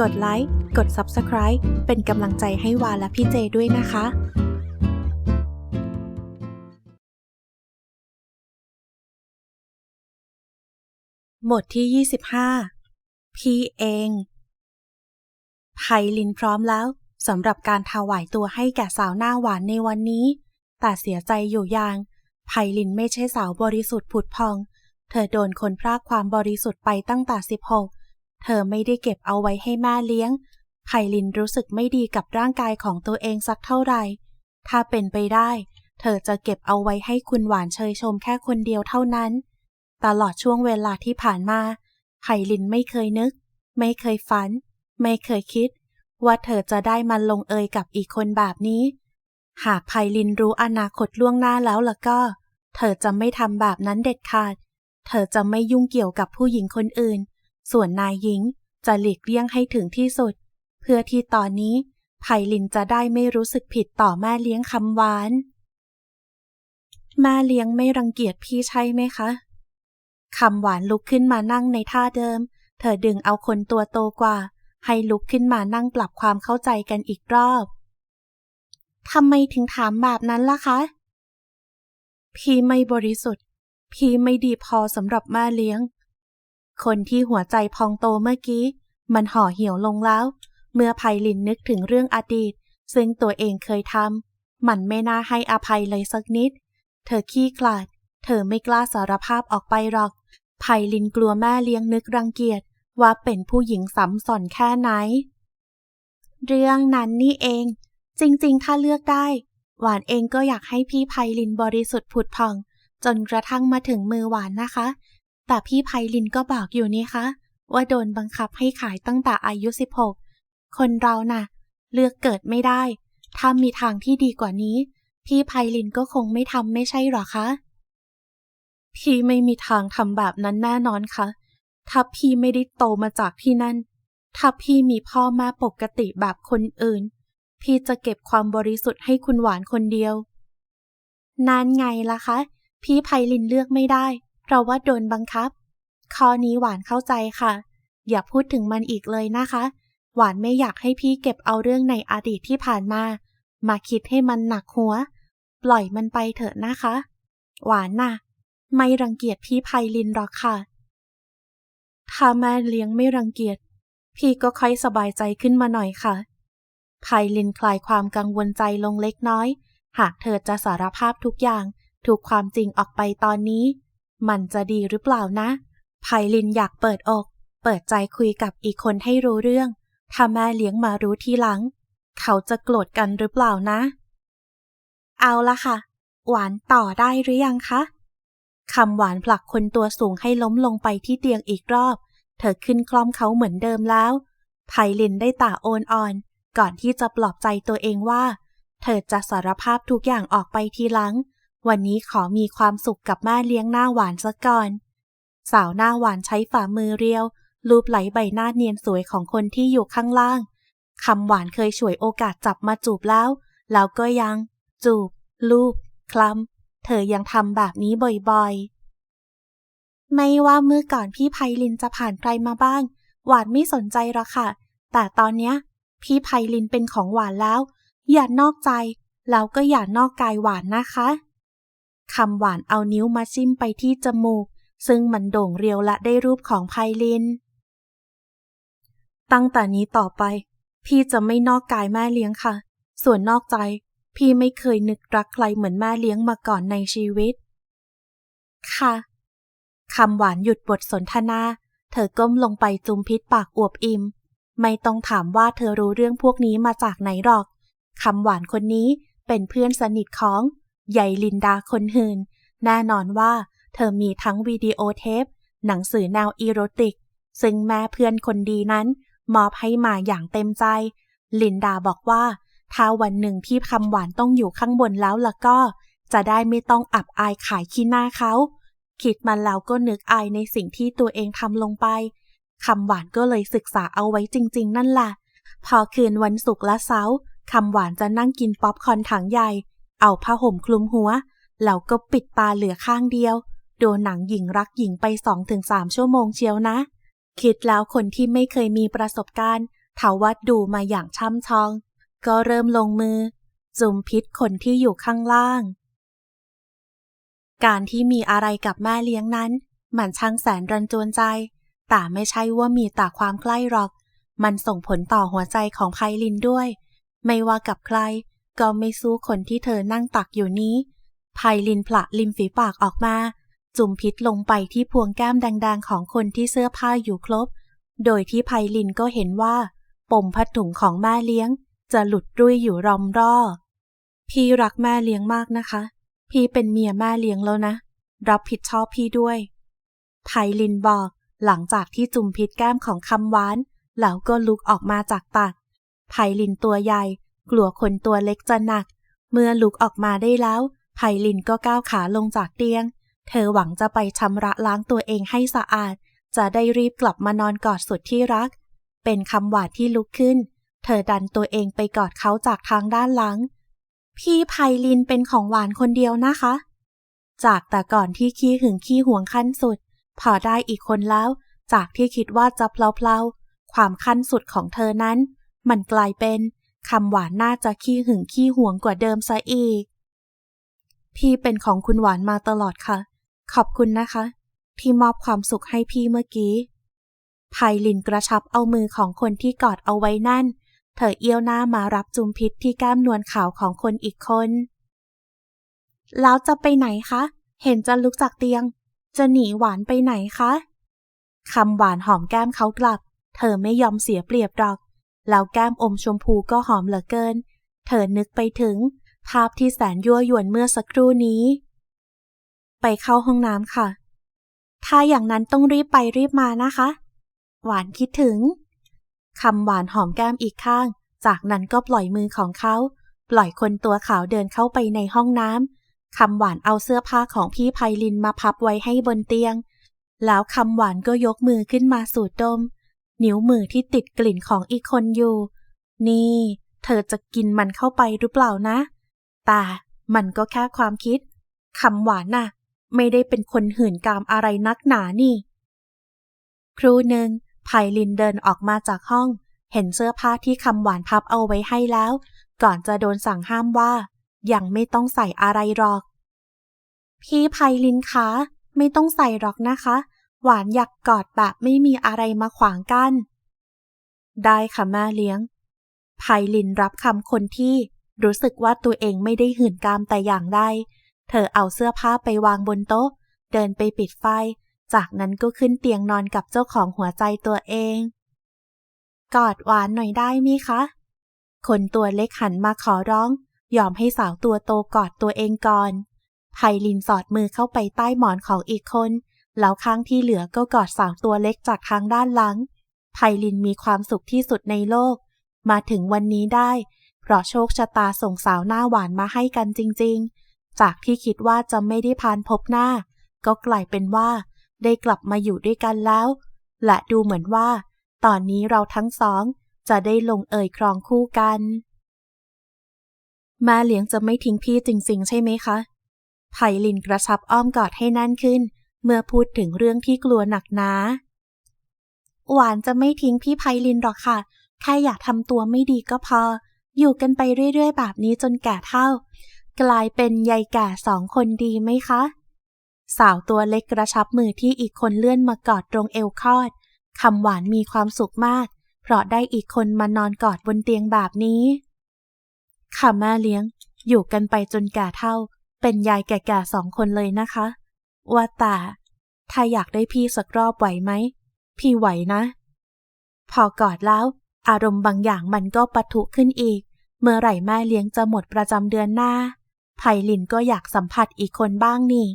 กดไลค์ กด Subscribe เป็นกำลังใจให้วาและพี่เจด้วยนะคะบทที่ 25 พี่เอง ไพลินพร้อมแล้วสำหรับการถวายตัวให้แก่สาวหน้าหวานในวันนี้ แต่เสียใจอยู่อย่าง ไพลินไม่ใช่สาวบริสุทธิ์ผุดพอง เธอโดนคนพรากความบริสุทธิ์ไปตั้งแต่ 16 เธอไม่ได้เก็บเอาไว้ให้แม่เลี้ยง ไพลินรู้สึกไม่ดีกับร่างกายของตัวเองสักเท่าไหร่ ถ้าเป็นไปได้ เธอจะเก็บเอาไว้ให้คุณหวานเชยชมแค่คนเดียวเท่านั้น ตลอดช่วงเวลาที่ผ่านมา ไพลินไม่เคยนึก ไม่เคยฝัน ไม่เคยคิด ว่าเธอจะได้มาลงเอยกับอีกคนแบบนี้ หากไพลินรู้อนาคตล่วงหน้าแล้วล่ะก็ เธอจะไม่ทำแบบนั้นเด็ดขาด เธอจะไม่ยุ่งเกี่ยวกับผู้หญิงคนอื่น ส่วนนายหญิงจะหลีกเลี่ยงให้ถึงที่สุด เพื่อที่ตอนนี้ไพลินจะได้ไม่รู้สึกผิดต่อแม่เลี้ยงคำหวาน แม่เลี้ยงไม่รังเกียจพี่ใช่ไหมคะคำหวานลุกขึ้นมานั่งในท่าเดิม เธอดึงเอาคนตัวโตกว่า ให้ลุกขึ้นมานั่งปรับความเข้าใจกันอีกรอบทำไมถึงถามแบบนั้นล่ะคะ พี่ไม่บริสุทธิ์ พี่ไม่ดีพอสำหรับแม่เลี้ยง คนที่หัวใจพองโตเมื่อกี้ มันห่อเหี่ยวลงแล้ว เมื่อไพลินนึกถึงเรื่องอดีต ซึ่งตัวเองเคยทำมันไม่น่าให้อภัยเลยสักนิด เธอขี้ขลาด เธอไม่กล้าสารภาพออกไปหรอกไพลินกลัวแม่เลี้ยงนึกรังเกียจว่าเป็นผู้หญิงสำสอนแค่ไหน เรื่องนั้นนี่เอง จริงๆ ถ้าเลือกได้ หวานเองก็อยากให้พี่ไพลินบริสุทธิ์ผุดผ่อง จนกระทั่งมาถึงมือหวานนะคะ แต่พี่ไพลินก็บอกอยู่นี่คะ ว่าโดนบังคับให้ขายตั้งแต่อายุ 16 คนเราน่ะ เลือกเกิดไม่ได้ ถ้ามีทางที่ดีกว่านี้ พี่ไพลินก็คงไม่ทำไม่ใช่หรอคะ พี่ไม่มีทางทำแบบนั้นแน่นอนค่ะ ถ้าพี่ไม่ได้โตมาจากที่นั่น ถ้าพี่มีพ่อแม่ปกติแบบคนอื่น พี่จะเก็บความบริสุทธิ์ให้คุณหวานคนเดียวนั่นไงล่ะคะ พี่ไพลินเลือกไม่ได้ ราะว่าโดนบังคับ ข้อนี้หวานเข้าใจค่ะ อย่าพูดถึงมันอีกเลยนะคะ หวานไม่อยากให้พี่เก็บเอาเรื่องในอดีตที่ผ่านมา มาคิดให้มันหนักหัว ปล่อยมันไปเถอะนะคะ หวานน่ะ ไม่รังเกียจพี่ไพลินหรอกค่ะ ถ้าแม่เลี้ยงไม่รังเกียจ พี่ก็ค่อยสบายใจขึ้นมาหน่อยค่ะไพลินคลายความกังวลใจลงเล็กน้อย หากเธอจะสารภาพทุกอย่าง ถูกความจริงออกไปตอนนี้ มันจะดีหรือเปล่านะไพลินอยากเปิดอก เปิดใจคุยกับอีกคนให้รู้เรื่อง ถ้าแม่เลี้ยงมารู้ทีหลัง เขาจะโกรธกันหรือเปล่านะ เอาละค่ะ หวานต่อได้หรือยังคะคำหวานผลักคนตัวสูงให้ล้มลงไปที่เตียงอีกรอบ เธอขึ้นคล่อมเขาเหมือนเดิมแล้วไพลินได้ตาโอนอ่อน ก่อนที่จะปลอบใจตัวเองว่า เธอจะสารภาพทุกอย่างออกไปทีหลัง วันนี้ขอมีความสุขกับแม่เลี้ยงหน้าหวานซะก่อน สาวหน้าหวานใช้ฝ่ามือเรียว ลูบไหลใบหน้าเนียนสวยของคนที่อยู่ข้างล่าง คำหวานเคยฉวยโอกาสจับมาจูบแล้ว แล้วก็ยัง จูบ ลูบ คลำ เธอยังทำแบบนี้บ่อยๆ ไม่ว่าเมื่อก่อนพี่ไพลินจะผ่านใครมาบ้าง หวานไม่สนใจหรอกค่ะ แต่ตอนเนี้ย พี่ไพลินเป็นของหวานแล้ว อย่านอกใจ แล้วก็อย่านอกกายหวานนะคะ คำหวานเอานิ้วมาจิ้มไปที่จมูก ซึ่งมันโด่งเรียวและได้รูปของไพลิน ตั้งแต่นี้ต่อไป พี่จะไม่นอกกายแม่เลี้ยงค่ะ ส่วนนอกใจ พี่ไม่เคยนึกรักใครเหมือนแม่เลี้ยงมาก่อนในชีวิต ค่ะคำหวานหยุดบทสนทนา เธอก้มลงไปจุมพิษปากอวบอิ่ม ไม่ต้องถามว่าเธอรู้เรื่องพวกนี้มาจากไหนหรอก คำหวานคนนี้เป็นเพื่อนสนิทของ ใหญ่ลินดาคนหืนแน่นอนว่าเธอมีทั้งวิดีโอเทป หนังสือแนวอีโรติก ซึ่งแม่เพื่อนคนดีนั้น มอบให้มาอย่างเต็มใจ ลินดาบอกว่า ถ้าวันหนึ่งที่คำหวานต้องอยู่ข้างบนแล้วล่ะก็ จะได้ไม่ต้องอับอายขายขี้หน้าเขา คิดมันแล้วก็นึกอายในสิ่งที่ตัวเองทำลงไปคำหวานก็เลยศึกษาเอาไว้จริง ๆ นั่นแหละพอคืนวันศุกร์และเสาร์คำหวานจะนั่งกินป๊อปคอนถังใหญ่ เอาผ้าห่มคลุมหัว แล้วก็ปิดตาเหลือข้างเดียวดูหนังหญิงรักหญิงไป2-3ชั่วโมงเชียวนะ คิดแล้วคนที่ไม่เคยมีประสบการณ์ทวัดดูมาอย่างช่ำชอง ก็เริ่มลงมือ จุมพิษคนที่อยู่ข้างล่าง การที่มีอะไรกับแม่เลี้ยงนั้น มันช่างแสนรันจวนใจ แต่ไม่ใช่ว่ามีแต่ความใกล้หรอก มันส่งผลต่อหัวใจของไพลินด้วย ไม่ว่ากับใคร ก็ไม่สู้คนที่เธอนั่งตักอยู่นี้ไพลินผละริมฝีปากออกมา จุ่มพิษลงไปที่พวงแก้มแดงๆ ของคนที่เสื้อผ้าอยู่ครบ โดยที่ไพลินก็เห็นว่า ปมพัดถุงของแม่เลี้ยง จะหลุดรุ่ยอยู่รอมร่อ พี่รักแม่เลี้ยงมากนะคะ พี่เป็นเมียแม่เลี้ยงแล้วนะ รับผิดชอบพี่ด้วยไพลินบอกหลังจากที่จุ่มพิษแก้มของคำหวานแล้วก็ลุกออกมาจากตักไพลินตัวใหญ่ กลัวคนตัวเล็กจะหนัก เมื่อลุกออกมาได้แล้วไพลินก็ก้าวขาลงจากเตียง เธอหวังจะไปชำระล้างตัวเองให้สะอาด จะได้รีบกลับมานอนกอดสุดที่รัก เป็นคำหวานที่ลุกขึ้น เธอดันตัวเองไปกอดเขาจากทางด้านหลัง พี่ไพลินเป็นของหวานคนเดียวนะคะ จากแต่ก่อนที่ขี้หึงขี้หวงขั้นสุด พอได้อีกคนแล้ว จากที่คิดว่าจะเพลาๆความขั้นสุดของเธอนั้น มันกลายเป็น คำหวานน่าจะขี้หึงขี้หวงกว่าเดิมซะอีก พี่เป็นของคุณหวานมาตลอดค่ะ ขอบคุณนะคะ ที่มอบความสุขให้พี่เมื่อกี้ไพลินกระชับเอามือของคนที่กอดเอาไว้นั่น เธอเอี้ยวหน้ามารับจุมพิษที่แก้มนวลขาวของคนอีกคน แล้วจะไปไหนคะ เห็นจะลุกจากเตียง จะหนีหวานไปไหนคะ คำหวานหอมแก้มเขากลับ เธอไม่ยอมเสียเปรียบดอก แล้วแก้มอมชมพูก็หอมเหลือเกิน เธอนึกไปถึง ภาพที่แสนยั่วยวนเมื่อสักครู่นี้ ไปเข้าห้องน้ำค่ะ ถ้าอย่างนั้นต้องรีบไปรีบมานะคะ หวานคิดถึงคำหวานหอมแก้มอีกข้าง จากนั้นก็ปล่อยมือของเขา ปล่อยคนตัวขาวเดินเข้าไปในห้องน้ำคำหวานเอาเสื้อผ้าของพี่ไพลินมาพับไว้ให้บนเตียง แล้วคำหวานก็ยกมือขึ้นมาสูดดม นิ้วมือที่ติดกลิ่นของอีกคนอยู่ นี่ เธอจะกินมันเข้าไปหรือเปล่านะ แต่มันก็แค่ความคิดคำหวานน่ะ ไม่ได้เป็นคนหื่นกามอะไรนักหนานี่ ครูหนึ่งไพลินเดินออกมาจากห้อง เห็นเสื้อผ้าที่คำหวานพับเอาไว้ให้แล้ว ก่อนจะโดนสั่งห้ามว่า ยังไม่ต้องใส่อะไรหรอก พี่ไพลินคะ ไม่ต้องใส่หรอกนะคะ หวานอยากกอดแบบไม่มีอะไรมาขวางกัน้น ได้ค่ะแม่เลี้ยงไพลินรับคำคนที่รู้สึกว่าตัวเองไม่ได้หื่นกามแต่อย่างใด เธอเอาเสื้อผ้าไปวางบนโต๊ะ เดินไปปิดไฟ จากนั้นก็ขึ้นเตียงนอนกับเจ้าของหัวใจตัวเอง กอดหวานหน่อยได้ไหมคะ คนตัวเล็กหันมาขอร้อง ยอมให้สาวตัวโตกอดตัวเองก่อนไพลินสอดมือเข้าไปใต้หมอนของอีกคน แล้วข้างที่เหลือก็กอดสาวตัวเล็กจากทางด้านหลัง ไพลินมีความสุขที่สุดในโลก มาถึงวันนี้ได้ เพราะโชคชะตาส่งสาวหน้าหวานมาให้กันจริง ๆ จากที่คิดว่าจะไม่ได้พานพบหน้า ก็กลายเป็นว่า ได้กลับมาอยู่ด้วยกันแล้ว และดูเหมือนว่า ตอนนี้เราทั้งสอง จะได้ลงเอ่ยครองคู่กันม่เหลียงจะไม่ทิ้งพี่จริง ๆ ใช่ไหมคะไพลินกระชับอ้อมกอดให้แน่นขึ้น เมื่อพูดถึงเรื่องที่กลัวหนักนาหวานจะไม่ทิ้งพี่ไพลินหรอกค่ะ แค่อยากทำตัวไม่ดีก็พอ อยู่กันไปเรื่อยๆ แบบนี้จนแก่เท่า กลายเป็นยายแก่สองคนดีไหมคะ สาวตัวเล็กกระชับมือที่อีกคนเลื่อนมากอดตรงเอวคลอดคำหวานมีความสุขมาก เพราะได้อีกคนมานอนกอดบนเตียงแบบนี้ ค่ะแม่เลี้ยง อยู่กันไปจนแก่เท่า เป็นยายแก่ๆสองคนเลยนะคะ ว่าแต่ถ้าอยากได้พี่สักรอบไหวไหม พี่ไหวนะ พอกอดแล้ว อารมณ์บางอย่างมันก็ปะทุขึ้นอีก เมื่อไหร่แม่เลี้ยงจะหมดประจำเดือนหน้าไพลินก็อยากสัมผัสอีกคนบ้างนี่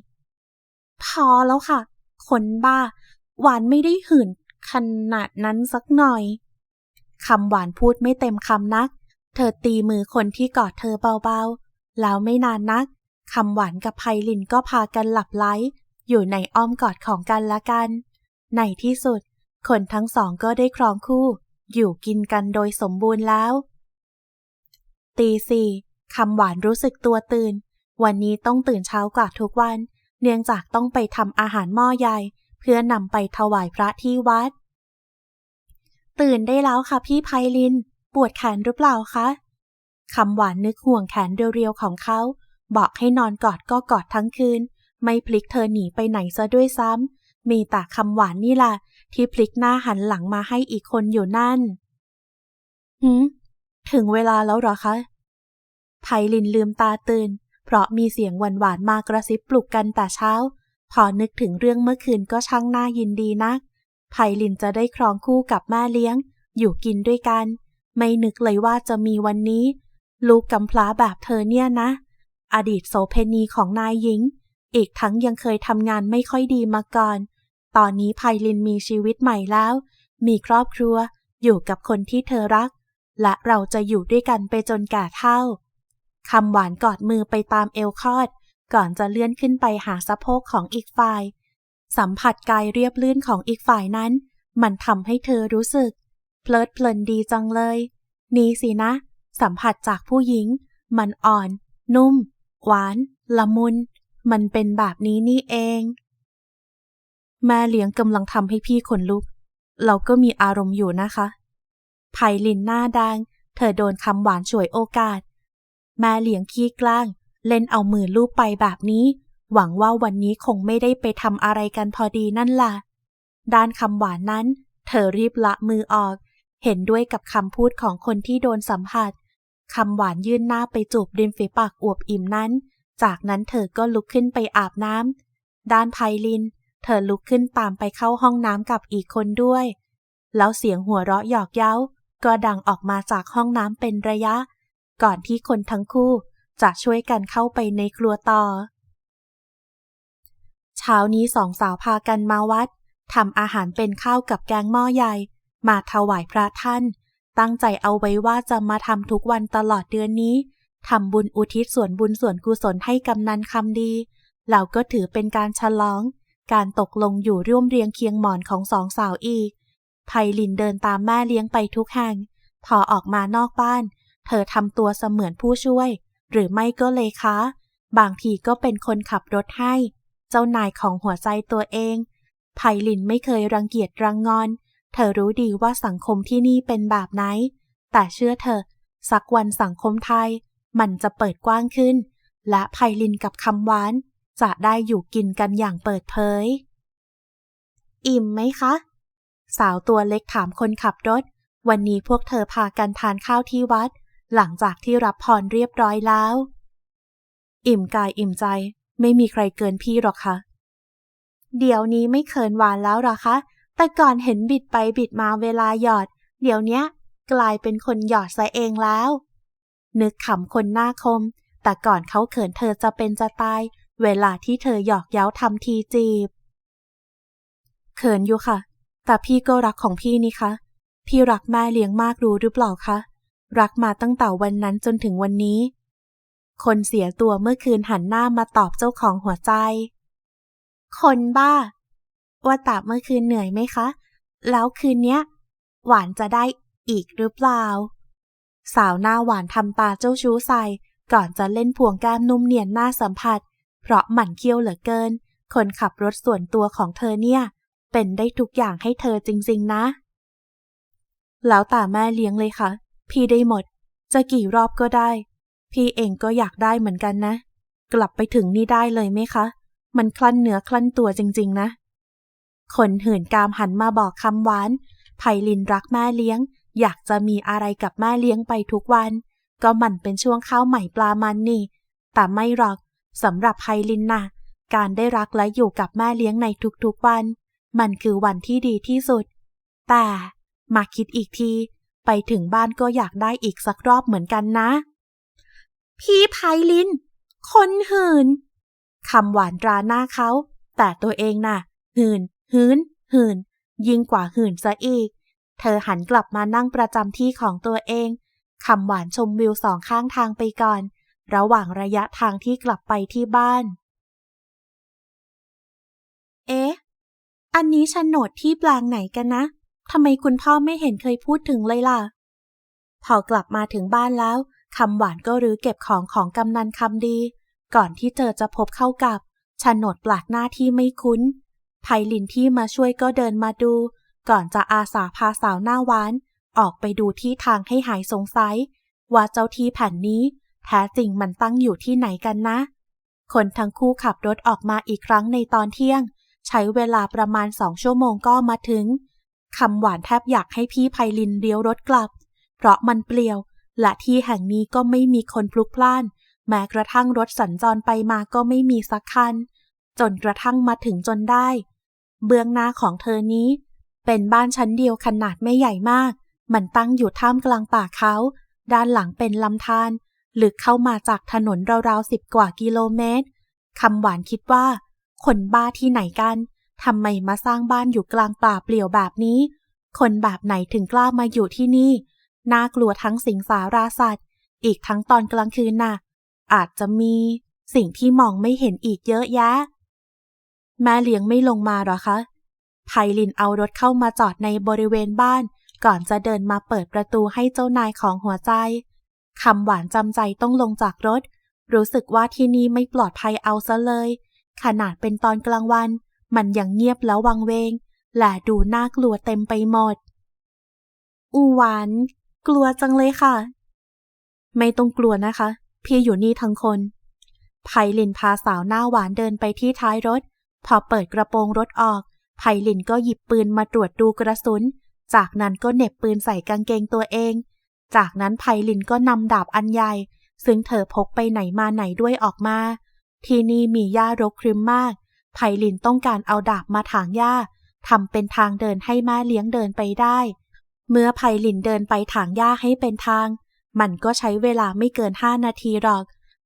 พอแล้วค่ะ คนบ้า หวานไม่ได้หื่นขนาดนั้นสักหน่อยคำหวานพูดไม่เต็มคำนัก เธอตีมือคนที่กอดเธอเบาๆ แล้วไม่นานนักคำหวานกับไพลินก็พากันหลับไหล อยู่ในอ้อมกอดของกันและกัน ในที่สุด คนทั้งสองก็ได้ครองคู่ อยู่กินกันโดยสมบูรณ์แล้ว ตีสี่คำหวานรู้สึกตัวตื่น วันนี้ต้องตื่นเช้ากว่าทุกวัน เนื่องจากต้องไปทำอาหารหม้อใหญ่ เพื่อนำไปถวายพระที่วัด ตื่นได้แล้วค่ะพี่ไพลิน ปวดแขนหรือเปล่าคะคำหวานนึกห่วงแขนเรียวๆของเขา บอกให้นอนกอดก็กอดทั้งคืน ไม่พลิกเธอหนีไปไหนซะด้วยซ้ำ มีแต่คำหวานนี่ล่ะ ที่พลิกหน้าหันหลังมาให้อีกคนอยู่นั่นหืมถึงเวลาแล้วหรอคะ ไพลินลืมตาตื่น เพราะมีเสียงหวานๆมากระซิบปลุกกันแต่เช้า พอนึกถึงเรื่องเมื่อคืนก็ช่างน่ายินดีนัก ไพลินจะได้ครองคู่กับแม่เลี้ยง อยู่กินด้วยกัน ไม่นึกเลยว่าจะมีวันนี้ ลูกกำพร้าแบบเธอเนี่ยนะ อดีตโสเพณีของนายหญิง อีกทั้งยังเคยทำงานไม่ค่อยดีมาก่อน ตอนนี้ไพลินมีชีวิตใหม่แล้ว มีครอบครัว อยู่กับคนที่เธอรัก และเราจะอยู่ด้วยกันไปจนแก่เฒ่าคำหวานกอดมือไปตามเอวคอด ก่อนจะเลื่อนขึ้นไปหาสะโพกของอีกฝ่าย สัมผัสกายเรียบลื่นของอีกฝ่ายนั้น มันทำให้เธอรู้สึก เพลิดเพลินดีจังเลย นี่สินะ สัมผัสจากผู้หญิง มันอ่อน นุ่ม หวาน ละมุน มันเป็นแบบนี้นี่เอง แม่เลี้ยงกำลังทำให้พี่ขนลุก เราก็มีอารมณ์อยู่นะคะไพลินหน้าแดงเธอโดนคำหวานฉวยโอกาส แม่เลี้ยงขี้กล้าง เล่นเอามือลูบไปแบบนี้ หวังว่าวันนี้คงไม่ได้ไปทำอะไรกันพอดีนั่นล่ะ ด้านคำหวานนั้น เธอรีบละมือออก เห็นด้วยกับคำพูดของคนที่โดนสัมผัสคำหวานยื่นหน้าไปจูบริมฝีปากอวบอิ่มนั้น จากนั้นเธอก็ลุกขึ้นไปอาบน้ำ ด้านไพลิน เธอลุกขึ้นตามไปเข้าห้องน้ำกับอีกคนด้วย แล้วเสียงหัวเราะหยอกเย้า ก็ดังออกมาจากห้องน้ำเป็นระยะ ก่อนที่คนทั้งคู่จะช่วยกันเข้าไปในครัวต่อ เช้านี้สองสาวพากันมาวัดทำอาหารเป็นข้าวกับแกงหม้อใหญ่ มาถวายพระท่าน ตั้งใจเอาไว้ว่าจะมาทำทุกวันตลอดเดือนนี้ ทำบุญอุทิศส่วนบุญส่วนกุศลให้กำนันคำดีแล้วก็ถือเป็นการฉลอง การตกลงอยู่ร่วมเรียงเคียงหมอนของสองสาวอีกไพลินเดินตามแม่เลี้ยงไปทุกแห่ง พอออกมานอกบ้าน เธอทำตัวเสมือนผู้ช่วย หรือไม่ก็เลขาบางทีก็เป็นคนขับรถให้ เจ้านายของหัวใจตัวเองไพลินไม่เคยรังเกียจรังงอน เธอรู้ดีว่าสังคมที่นี่เป็นแบบไหน แต่เชื่อเธอ สักวันสังคมไทย มันจะเปิดกว้างขึ้น และไพลินกับคำหวาน จะได้อยู่กินกันอย่างเปิดเผย อิ่มไหมคะ สาวตัวเล็กถามคนขับรถ วันนี้พวกเธอพากันทานข้าวที่วัด หลังจากที่รับพรเรียบร้อยแล้ว อิ่มกายอิ่มใจ ไม่มีใครเกินพี่หรอกคะเดี๋ยวนี้ไม่เขินหวานแล้วหรอคะ แต่ก่อนเห็นบิดไปบิดมาเวลาหยอด เดี๋ยวนี้กลายเป็นคนหยอดซะเองแล้ว นึกขำคนหน้าคม แต่ก่อนเขาเขินเธอจะเป็นจะตาย เวลาที่เธอหยอกเย้าทำทีจีบ เขินอยู่ค่ะ แต่พี่ก็รักของพี่นี่คะพี่รักแม่เลี้ยงมากรู้หรือเปล่าคะ รักมาตั้งแต่วันนั้นจนถึงวันนี้ คนเสียตัวเมื่อคืนหันหน้ามาตอบเจ้าของหัวใจ คนบ้า ว่าแต่เมื่อคืนเหนื่อยไหมคะ แล้วคืนเนี้ย หวานจะได้อีกหรือเปล่า สาวหน้าหวานทำตาเจ้าชู้ใส่ ก่อนจะเล่นพวงแก้มนุ่มเนียนหน้าสัมผัส เพราะหมั่นเคี้ยวเหลือเกิน คนขับรถส่วนตัวของเธอเนี่ย เป็นได้ทุกอย่างให้เธอจริงๆนะ แล้วแต่แม่เลี้ยงเลยค่ะ พี่ได้หมด จะกี่รอบก็ได้ พี่เองก็อยากได้เหมือนกันนะ กลับไปถึงนี่ได้เลยไหมคะ มันคลั่นเนื้อคลั่นตัวจริง ๆ นะ คนหื่นกามหันมาบอกคำหวานไพลินรักแม่เลี้ยง อยากจะมีอะไรกับแม่เลี้ยงไปทุกวัน ก็มันเป็นช่วงข้าวใหม่ปลามันนี่ แต่ไม่หรอกสำหรับไพลินนะการได้รักและอยู่กับแม่เลี้ยงในทุกๆวัน มันคือวันที่ดีที่สุด แต่มาคิดอีกที ไปถึงบ้านก็อยากได้อีกสักรอบเหมือนกันนะ พี่ไพลิน คนหื่นคำหวานตราหน้าเขา แต่ตัวเองน่ะหื่นหืนหื่นยิ่งกว่าหื่นซะอีก เธอหันกลับมานั่งประจำที่ของตัวเองคำหวานชมวิวสองข้างทางไปก่อน ระหว่างระยะทางที่กลับไปที่บ้าน เอ๊ะ อันนี้โฉนดที่แปลงไหนกันนะทำไมคุณพ่อไม่เห็นเคยพูดถึงเลยล่ะ พอกลับมาถึงบ้านแล้วคำหวานก็รื้อเก็บของของกำนันคำดี ก่อนที่เธอจะพบเข้ากับโฉนดปลาดหน้าที่ไม่คุ้นไพลินที่มาช่วยก็เดินมาดู ก่อนจะอาสาพาสาวหน้าหวาน ออกไปดูที่ทางให้หายสงสัย ว่าเจ้าที่แผ่นนี้ แท้จริงมันตั้งอยู่ที่ไหนกันนะ คนทั้งคู่ขับรถออกมาอีกครั้งในตอนเที่ยง ใช้เวลาประมาณสองชั่วโมงก็มาถึงคำหวานแทบอยากให้พี่ไพลินเลี้ยวรถกลับ เพราะมันเปลี่ยว และที่แห่งนี้ก็ไม่มีคนพลุกพล่าน แม้กระทั่งรถสัญจรไปมาก็ไม่มีสักคัน จนกระทั่งมาถึงจนได้ เบื้องหน้าของเธอนี้ เป็นบ้านชั้นเดียวขนาดไม่ใหญ่มาก มันตั้งอยู่ท่ามกลางป่าเขา ด้านหลังเป็นลำธารลึกเข้ามาจากถนนราวๆสิบกว่ากิโลเมตรคำหวานคิดว่า คนบ้าที่ไหนกันทำไมมาสร้างบ้านอยู่กลางป่าเปลี่ยวแบบนี้ คนแบบไหนถึงกล้ามาอยู่ที่นี่ น่ากลัวทั้งสิงสาราสัตว์ อีกทั้งตอนกลางคืนน่ะ อาจจะมีสิ่งที่มองไม่เห็นอีกเยอะแยะ แม่เลี้ยงไม่ลงมาหรอคะ ไพลินเอารถเข้ามาจอดในบริเวณบ้าน ก่อนจะเดินมาเปิดประตูให้เจ้านายของหัวใจคำหวานจำใจต้องลงจากรถ รู้สึกว่าที่นี่ไม่ปลอดภัยเอาซะเลย ขนาดเป็นตอนกลางวัน มันยังเงียบแล้ววังเวง และดูน่ากลัวเต็มไปหมด อูหวาน กลัวจังเลยค่ะ ไม่ต้องกลัวนะคะ พี่อยู่นี่ทั้งคนไพลินพาสาวหน้าหวานเดินไปที่ท้ายรถ พอเปิดกระโปรงรถออก ไพลินก็หยิบปืนมาตรวจดูกระสุน จากนั้นก็เหน็บปืนใส่กางเกงตัวเอง จากนั้นไพลินก็นำดาบอันใหญ่ ซึ่งเธอพกไปไหนมาไหนด้วยออกมา ที่นี่มีหญ้ารกครึมมาก ไพลินต้องการเอาดาบมาถางหญ้าทำเป็นทางเดินให้แม่เลี้ยงเดินไปได้ เมื่อไพลินเดินไปถางหญ้าให้เป็นทาง มันก็ใช้เวลาไม่เกินห้านาทีหรอก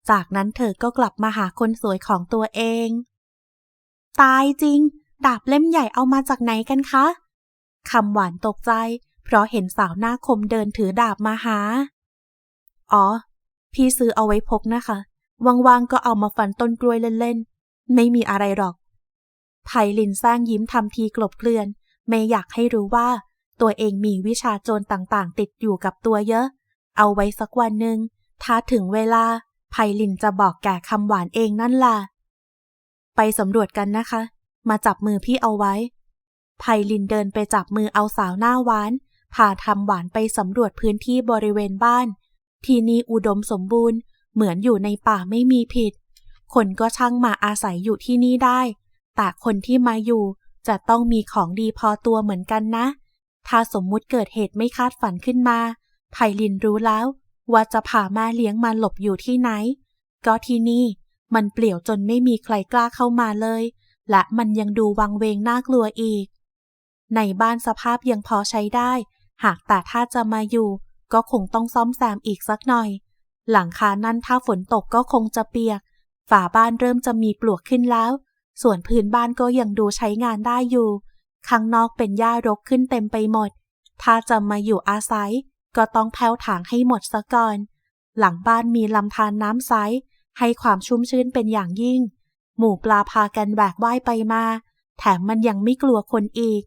จากนั้นเธอก็กลับมาหาคนสวยของตัวเอง ตายจริง ดาบเล่มใหญ่เอามาจากไหนกันคะคำหวานตกใจ เพราะเห็นสาวหน้าคมเดินถือดาบมาหา อ๋อ พี่ซื้อเอาไว้พกนะคะ ว่างๆก็เอามาฟันต้นกล้วยเล่นๆ ไม่มีอะไรหรอก ไพลินสร้างยิ้มทำทีกลบเกลื่อน ไม่อยากให้รู้ว่า ตัวเองมีวิชาโจรต่างๆ ติดอยู่กับตัวเยอะ เอาไว้สักวันหนึ่ง ถ้าถึงเวลาไพลินจะบอกแก่คำหวานเองนั่นล่ะ ไปสำรวจกันนะคะ มาจับมือพี่เอาไว้ ไพลินเดินไปจับมือเอาสาวหน้าหวาน พาทำหวานไปสำรวจพื้นที่บริเวณบ้าน ที่นี่อุดมสมบูรณ์ เหมือนอยู่ในป่าไม่มีผิด คนก็ช่างมาอาศัยอยู่ที่นี่ได้ แต่คนที่มาอยู่จะต้องมีของดีพอตัวเหมือนกันนะ ถ้าสมมุติเกิดเหตุไม่คาดฝันขึ้นมา ไพลินรู้แล้ว ว่าจะพาแม่เลี้ยงมาหลบอยู่ที่ไหน ก็ที่นี่มันเปลี่ยวจนไม่มีใครกล้าเข้ามาเลย และมันยังดูวังเวงน่ากลัวอีก ในบ้านสภาพยังพอใช้ได้ หากแต่ถ้าจะมาอยู่ ก็คงต้องซ่อมแซมอีกสักหน่อย หลังคานั้นถ้าฝนตกก็คงจะเปียก ฝาบ้านเริ่มจะมีปลวกขึ้นแล้ว ส่วนพื้นบ้านก็ยังดูใช้งานได้อยู่ ข้างนอกเป็นหญ้ารกขึ้นเต็มไปหมด ถ้าจะมาอยู่อาศัย ก็ต้องแผ้วถางให้หมดซะก่อน หลังบ้านมีลำธารน้ำใสให้ความชุ่มชื้นเป็นอย่างยิ่ง หมู่ปลาพากันแหวกว่ายไปมา แถมมันยังไม่กลัวคนอีก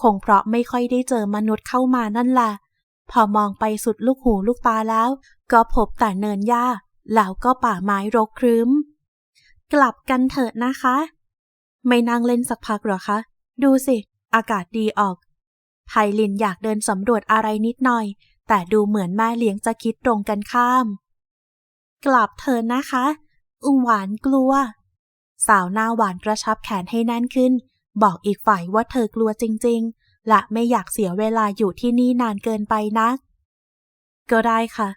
คงเพราะไม่ค่อยได้เจอมนุษย์เข้ามานั่นแหละพอมองไปสุดลูกหูลูกตาแล้ว ก็พบแต่เนินหญ้า แล้วก็ป่าไม้รกครึ้ม กลับกันเถิดนะคะ ไม่นั่งเล่นสักพักหรอคะ ดูสิ อากาศดีออกไพลินอยากเดินสำรวจอะไรนิดหน่อย แต่ดูเหมือนแม่เลี้ยงจะคิดตรงกันข้าม กลับเถิดนะคะ อุหวานกลัว สาวหน้าหวานกระชับแขนให้แน่นขึ้น บอกอีกฝ่ายว่าเธอกลัวจริง ๆ และไม่อยากเสียเวลาอยู่ที่นี่นานเกินไปนัก ก็ได้ค่ะ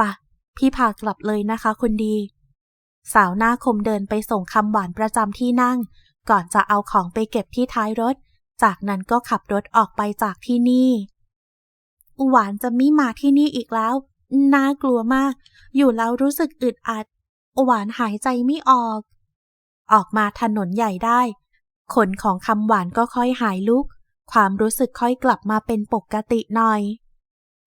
ปะ พี่พากลับเลยนะคะคนดี สาวหน้าคมเดินไปส่งคำหวานประจำที่นั่ง ก่อนจะเอาของไปเก็บที่ท้ายรถ จากนั้นก็ขับรถออกไปจากที่นี่อุหวานจะไม่มาที่นี่อีกแล้ว น่ากลัวมาก อยู่แล้วรู้สึกอึดอัดอุหวานหายใจไม่ออก ออกมาถนนใหญ่ได้ ขนของคำหวานก็ค่อยหายลุก ความรู้สึกค่อยกลับมาเป็นปกติหน่อย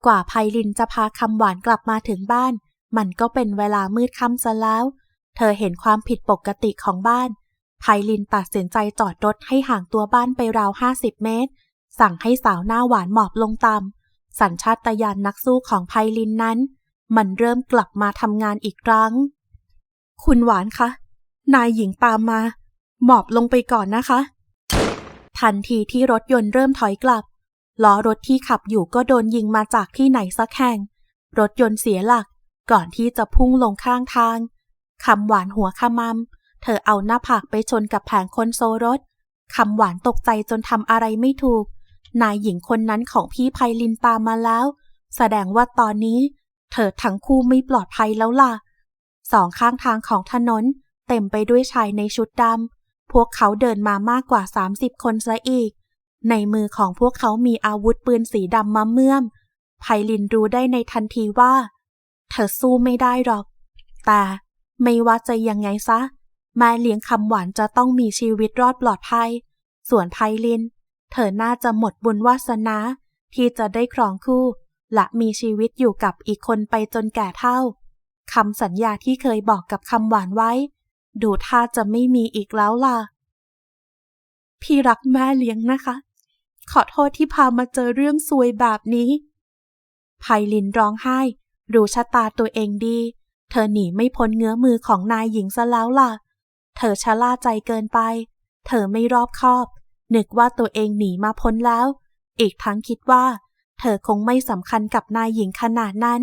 กว่าไพลินจะพาคำหวานกลับมาถึงบ้าน มันก็เป็นเวลามืดค่ำซะแล้ว เธอเห็นความผิดปกติของบ้านไพลินตัดสินใจจอดรถให้ห่างตัวบ้านไปราวห้าสิบเมตร สั่งให้สาวหน้าหวานหมอบลงต่ำสัญชาตญาณนนักสู้ของไพลินนั้น มันเริ่มกลับมาทำงานอีกครั้ง คุณหวานคะ นายหญิงตามมา หมอบลงไปก่อนนะคะ ทันทีที่รถยนต์เริ่มถอยกลับล้อรถที่ขับอยู่ก็โดนยิงมาจากที่ไหนสักแห่ง รถยนต์เสียหลักก่อนที่จะพุ่งลงข้างทางคำหวานหัวขมำเธอเอาหน้าผากไปชนกับแผงคนโซรถคำหวานตกใจจนทำอะไรไม่ถูก นายหญิงคนนั้นของพี่ไพลินตามมาแล้ว แสดงว่าตอนนี้ เธอทั้งคู่ไม่ปลอดภัยแล้วล่ะ สองข้างทางของถนน เต็มไปด้วยชายในชุดดำ พวกเขาเดินมามากกว่า 30 คนซะอีก ในมือของพวกเขามีอาวุธปืนสีดำมาเมื่อม ไพลินรู้ได้ในทันทีว่า เธอสู้ไม่ได้หรอก แต่ไม่ว่าจะยังไงซะแม่เลี้ยงคำหวานจะต้องมีชีวิตรอดปลอดภัย ส่วนไพลิน เธอน่าจะหมดบุญวาสนาที่จะได้ครองคู่ และมีชีวิตอยู่กับอีกคนไปจนแก่เท่าคำสัญญาที่เคยบอกกับคำหวานไว้ ดูท่าจะไม่มีอีกแล้วล่ะ พี่รักแม่เลี้ยงนะคะ ขอโทษที่พามาเจอเรื่องซวยแบบนี้ไพลินร้องไห้ รู้ชะตาตัวเองดี เธอหนีไม่พ้นเงื้อมือของนายหญิงซะแล้วล่ะ เธอชะล่าใจเกินไป เธอไม่รอบคอบ นึกว่าตัวเองหนีมาพ้นแล้ว อีกทั้งคิดว่า เธอคงไม่สำคัญกับนายหญิงขนาดนั้น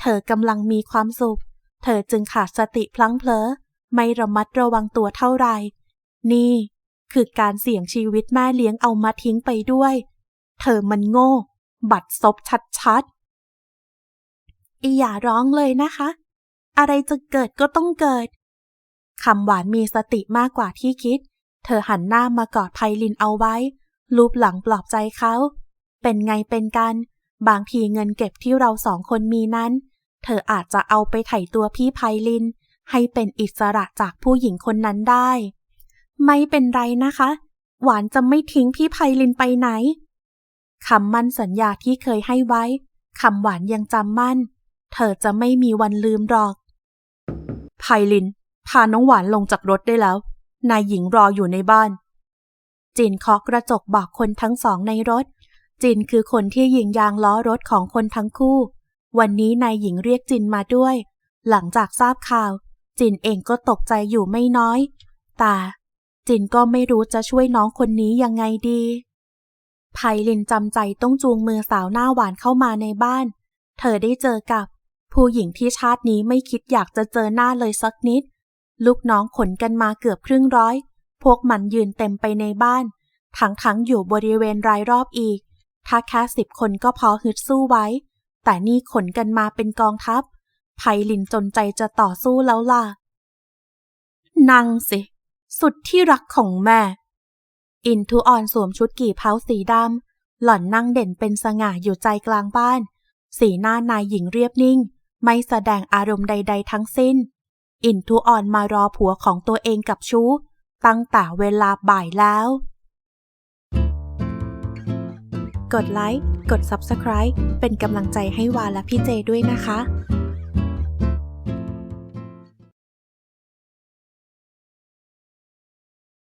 เธอกำลังมีความสุข เธอจึงขาดสติพลั้งเผลอ ไม่ระมัดระวังตัวเท่าไหร่ นี่ คือการเสี่ยงชีวิตแม่เลี้ยงเอามาทิ้งไปด้วย เธอมันโง่ บัดซบชัดๆ อีอย่าร้องเลยนะคะ อะไรจะเกิดก็ต้องเกิด คำหวานมีสติมากกว่าที่คิด เธอหันหน้ามากอดไพลินเอาไว้ ลูบหลังปลอบใจเขา เป็นไงเป็นกัน บางทีเงินเก็บที่เราสองคนมีนั้น เธออาจจะเอาไปไถ่ตัวพี่ไพลิน ให้เป็นอิสระจากผู้หญิงคนนั้นได้ ไม่เป็นไรนะคะ หวานจะไม่ทิ้งพี่ไพลินไปไหนคำมั่นสัญญาที่เคยให้ไว้คำหวานยังจำมั่น เธอจะไม่มีวันลืมหรอก ไพลิน พาน้องหวานลงจากรถได้แล้ว นายหญิงรออยู่ในบ้าน จินเคาะกระจกบอกคนทั้งสองในรถ จินคือคนที่ยิงยางล้อรถของคนทั้งคู่ วันนี้นายหญิงเรียกจินมาด้วย หลังจากทราบข่าว จินเองก็ตกใจอยู่ไม่น้อย แต่จินก็ไม่รู้จะช่วยน้องคนนี้ยังไงดีไพลินจำใจต้องจูงมือสาวหน้าหวานเข้ามาในบ้าน เธอได้เจอกับ ผู้หญิงที่ชาตินี้ไม่คิดอยากจะเจอหน้าเลยสักนิด ลูกน้องขนกันมาเกือบครึ่งร้อย พวกมันยืนเต็มไปในบ้าน ทั้งทั้งอยู่บริเวณรายรอบอีก ถ้าแค่สิบคนก็พอฮึดสู้ไว้ แต่นี่ขนกันมาเป็นกองทัพ ไพลินจนใจจะต่อสู้แล้วล่ะนั่งสิ สุดที่รักของแม่ อินทุออนสวมชุดกี่เผาสีดำ หล่อนนั่งเด่นเป็นสง่าอยู่ใจกลางบ้าน สีหน้านายหญิงเรียบนิ่ง ไม่แสดงอารมณ์ใด ๆ ทั้งสิ้น อินทุออนมารอผัวของตัวเองกับชู้ ตั้งแต่เวลาบ่ายแล้ว กดไลค์ กด Subscribe เป็นกำลังใจให้วาและพี่เจด้วยนะคะ